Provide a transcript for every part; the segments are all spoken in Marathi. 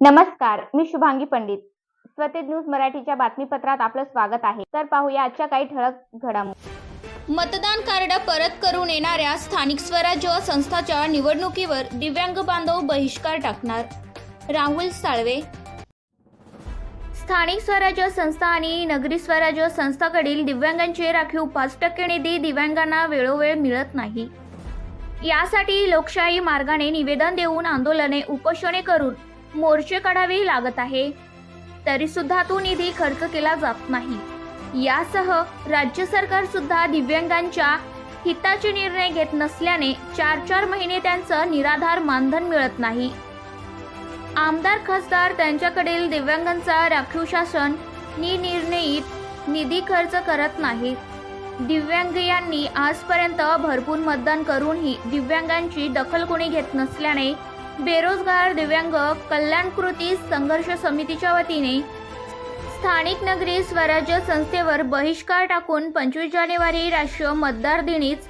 नमस्कार मी शुभांगी पंडित. स्वतेज न्यूज मराठीच्या बातमीपत्रात आपलं स्वागत आहे. तर पाहूया आजच्या काही ठळक घडामोडी मतदान कार्ड परत करून येणाऱ्या स्थानिक स्वराज्य संस्थाच्या निवडणुकीवर दिव्यांग बांधव बहिष्कार टाकणार राहुल साळवे. स्थानिक स्वराज्य संस्था आणि नगरी स्वराज्य संस्थाकडील दिव्यांगांचे राखीव पाच टक्के निधी दिव्यांगांना वेळोवेळ मिळत नाही. यासाठी लोकशाही मार्गाने निवेदन देऊन आंदोलने उपोषणे करून मोर्चे काढावे लागत आहे. तरी सुद्धा तो निधी खर्च केला जात नाही. यासह राज्य सरकार सुद्धा दिव्यांगांच्या हिताचे निर्णय घेत नसल्याने चार चार महिने त्यांचं निराधार मानधन मिळत नाही. आमदार खासदार त्यांच्याकडील दिव्यांगांचा राखीव शासन निर्णयित निधी खर्च करत नाहीत दिव्यांग यांनी आजपर्यंत भरपूर मतदान करूनही दिव्यांगांची दखल कोणी घेत नसल्याने बेरोजगार दिव्यांग कल्याण कृती संघर्ष समितीच्या वतीने स्थानिक नगरी स्वराज्य संस्थेवर बहिष्कार टाकून पंचवीस जानेवारी राष्ट्रीय मतदार दिनीच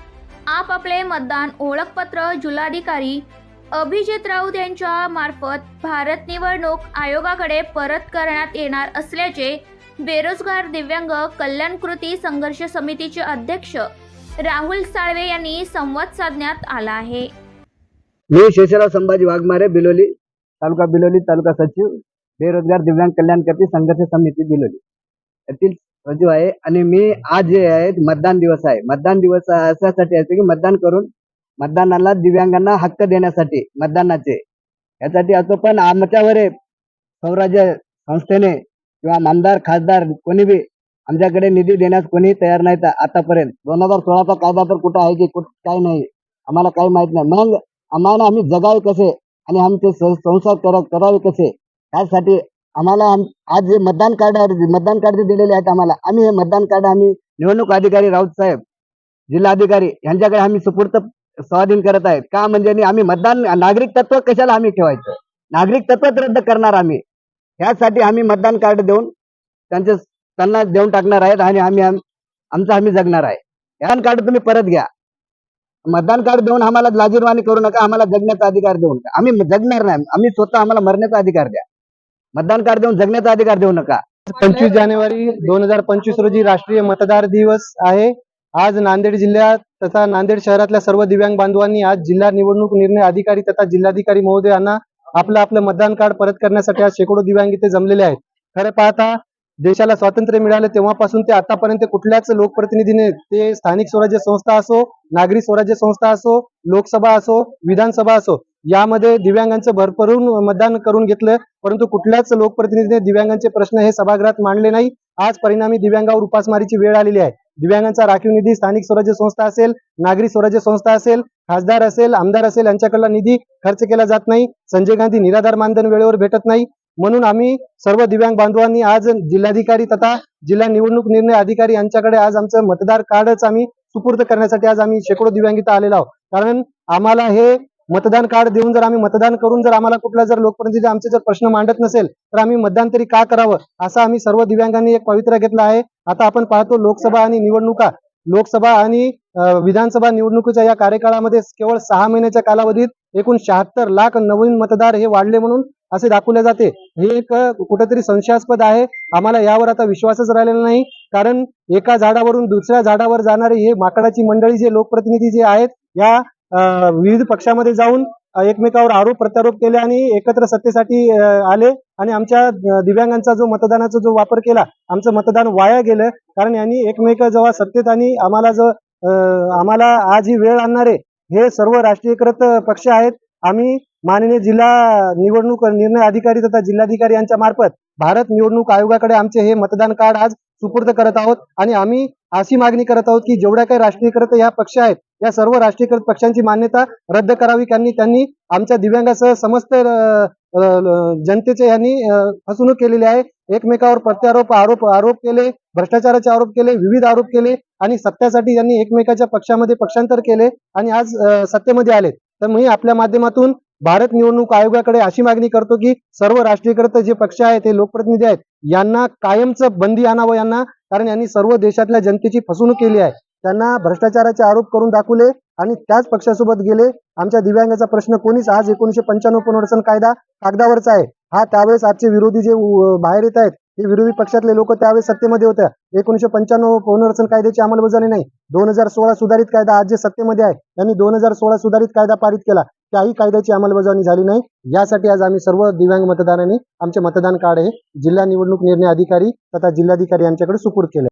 आपापले मतदान ओळखपत्र जिल्हाधिकारी अभिजित राऊत यांच्या मार्फत भारत निवडणूक आयोगाकडे परत करण्यात येणार असल्याचे बेरोजगार दिव्यांग कल्याण कृती संघर्ष समितीचे अध्यक्ष राहुल साळवे यांनी संवाद साधण्यात आला आहे. मी शेषराव संभाजी वाघमारे बिलोली तालुका बिलोली तालुका सचिव बेरोजगार दिव्यांग कल्याण संघर्ष समिती बिलोली. यातील सचिव आहे आणि मी आज जे आहे मतदान दिवस आहे. मतदान दिवस अशासाठी आहे की मतदान करून मतदानाला दिव्यांगांना हक्क देण्यासाठी मतदानाचे. यासाठी असतो पण आमच्यावर आहे स्वराज्य संस्थेने किंवा आमदार खासदार कोणी बी आमच्याकडे निधी देण्यास कोणी तयार नाही आतापर्यंत. दोन हजार सोळाचा कायदा तर कुठं आहे की कुठं काय नाही आम्हाला काही माहीत नाही. मग आम्हाला आम्ही जगावे कसे? आणि आमचे संसार करा करावे कसे? त्यासाठी आम्हाला आज जे मतदान कार्ड मतदान कार्ड जे दिलेले आहेत आम्हाला आम्ही हे मतदान कार्ड आम्ही निवडणूक अधिकारी राऊत साहेब जिल्हाधिकारी यांच्याकडे आम्ही सुपूर्त स्वाधीन करत आहेत. का म्हणजे आणि आम्ही मतदान नागरिक तत्व कशाला आम्ही ठेवायचं? नागरिक तत्वच रद्द करणार आम्ही. यासाठी आम्ही मतदान कार्ड देऊन त्यांचे त्यांना देऊन टाकणार आहेत आणि आम्ही आमचं आम्ही जगणार आहे. मतदान कार्ड तुम्ही परत घ्या. मतदान कार्ड देऊन आम्हाला लाजीरवाणी करू नका आम्हाला जगण्याचा अधिकार देऊ नका. आम्ही जगणार नाही. आम्ही स्वतः आम्हाला मरण्याचा अधिकार द्या. मतदान कार्ड देऊन जगण्याचा अधिकार देऊ नका. पंचवीस जानेवारी दोन हजार पंचवीस रोजी राष्ट्रीय मतदार दिवस आहे. आज नांदेड जिल्ह्यात तथा नांदेड शहरातल्या सर्व दिव्यांग बांधवांनी आज जिल्हा निवडणूक निर्णय अधिकारी तथा जिल्हाधिकारी महोदयांना आपलं आपलं मतदान कार्ड परत करण्यासाठी आज शेकडो दिव्यांग इथे जमलेले आहेत. खरं पाहता देशाला स्वातंत्र्य मिळालं तेव्हापासून ते आतापर्यंत कुठल्याच लोकप्रतिनिधीने ते स्थानिक स्वराज्य संस्था असो नागरी स्वराज्य संस्था असो लोकसभा असो विधानसभा असो यामध्ये दिव्यांगांचं भरभरून मतदान करून घेतलं परंतु कुठल्याच लोकप्रतिनिधीने दिव्यांगांचे प्रश्न हे सभागृहात मांडले नाही. आज परिणामी दिव्यांगावर उपासमारीची वेळ आलेली आहे. दिव्यांगांचा राखीव निधी स्थानिक स्वराज्य संस्था असेल नागरी स्वराज्य संस्था असेल खासदार असेल आमदार असेल यांच्याकडला निधी खर्च केला जात नाही. संजय गांधी निराधार मानधन वेळेवर भेटत नाही. म्हणून आम्ही सर्व दिव्यांग बांधवांनी आज जिल्हाधिकारी तथा जिल्हा निवडणूक निर्णय अधिकारी यांच्याकडे आज आमचं मतदार कार्डच आम्ही सुपूर्द करण्यासाठी आज आम्ही शेकडो दिव्यांग इथं आलेलो आहोत. कारण आम्हाला हे मतदान कार्ड देऊन जर आम्ही मतदान करून जर आम्हाला कुठला जर लोकप्रतिनिधी आमचे जर प्रश्न मांडत नसेल तर आम्ही मतदान तरी का करावं असा आम्ही सर्व दिव्यांगांनी एक पवित्रा घेतला आहे. आता आपण पाहतो लोकसभा आणि निवडणुका. लोकसभा आणि विधानसभा निवडणुकीच्या या कार्यकाळामध्ये केवळ सहा महिन्याच्या कालावधीत एकूण शहात्तर लाख नवीन मतदार हे वाढले म्हणून असे दाखवले जाते. हे एक कुठेतरी संशयास्पद आहे. आम्हाला यावर आता विश्वासच राहिलेला नाही. कारण एका झाडावरून दुसऱ्या झाडावर जाणारे हे माकडाची मंडळी जे लोकप्रतिनिधी जे आहेत या विविध पक्षामध्ये जाऊन एकमेकावर आरोप प्रत्यारोप केले आणि एकत्र सत्तेसाठी आले आणि आमच्या दिव्यांगांचा जो मतदानाचा जो वापर केला आमचं मतदान वाया गेलं. कारण यांनी एकमेक जेव्हा सत्तेत आणि आम्हाला जो आम्हाला आज ही वेळ आणणारे हे सर्व राष्ट्रीयकृत पक्ष आहेत. आम्ही माननीय जिल्हा निवडणूक निर्णय अधिकारी तथा जिल्हाधिकारी यांच्या मार्फत भारत निवडणूक आयोगाकडे आमचे हे मतदान कार्ड आज सुपूर्द करत आहोत. आणि आम्ही अशी मागणी करत आहोत की जेवढ्या काही राष्ट्रीयकृत या पक्ष आहेत या सर्व राष्ट्रीयकृत पक्षांची मान्यता रद्द करावी. त्यांनी त्यांनी आमच्या दिव्यांगासह समस्त जनतेचे यांनी फसवणूक केलेली आहे. एकमेकावर प्रत्यारोप आरोप आरोप केले भ्रष्टाचाराचे आरोप केले विविध आरोप केले आणि सत्यासाठी यांनी एकमेकाच्या पक्षामध्ये पक्षांतर केले आणि आज सत्तेमध्ये आले तर मी आपल्या माध्यमातून भारत निवडणूक आयोगाकडे अशी मागणी करतो की सर्व राष्ट्रीयकृत जे पक्ष आहेत ते लोकप्रतिनिधी आहेत यांना कायमचं बंदी आणावं यांना कारण यांनी सर्व देशातल्या जनतेची फसवणूक केली आहे. त्यांना भ्रष्टाचाराचे आरोप करून दाखवले आणि त्याच पक्षासोबत गेले. आमच्या दिव्यांगाचा प्रश्न कोणीच आज एकोणीशे पंच्याण्णव पुनर्वसन कायदा कागदावरचा आहे. हा त्यावेळेस आजचे विरोधी जे बाहेर येत आहेत हे विरोधी पक्षातले लोक त्यावेळेस सत्तेमध्ये होत्या. एकोणीशे पंच्याण्णव पुनर्वसन कायद्याची अंमलबजावणी नाही. दोन हजार सोळा सुधारित कायदा आज जे सत्तेमध्ये आहे त्यांनी दोन हजार सोळा सुधारित कायदा पारित केला. त्याही कायद्याची अंमलबजावणी झाली नाही. यासाठी आज आम्ही सर्व दिव्यांग मतदारांनी आमचे मतदान कार्ड हे जिल्हा निवडणूक निर्णय अधिकारी तथा जिल्हाधिकारी यांच्याकडे सुपूर्द केले.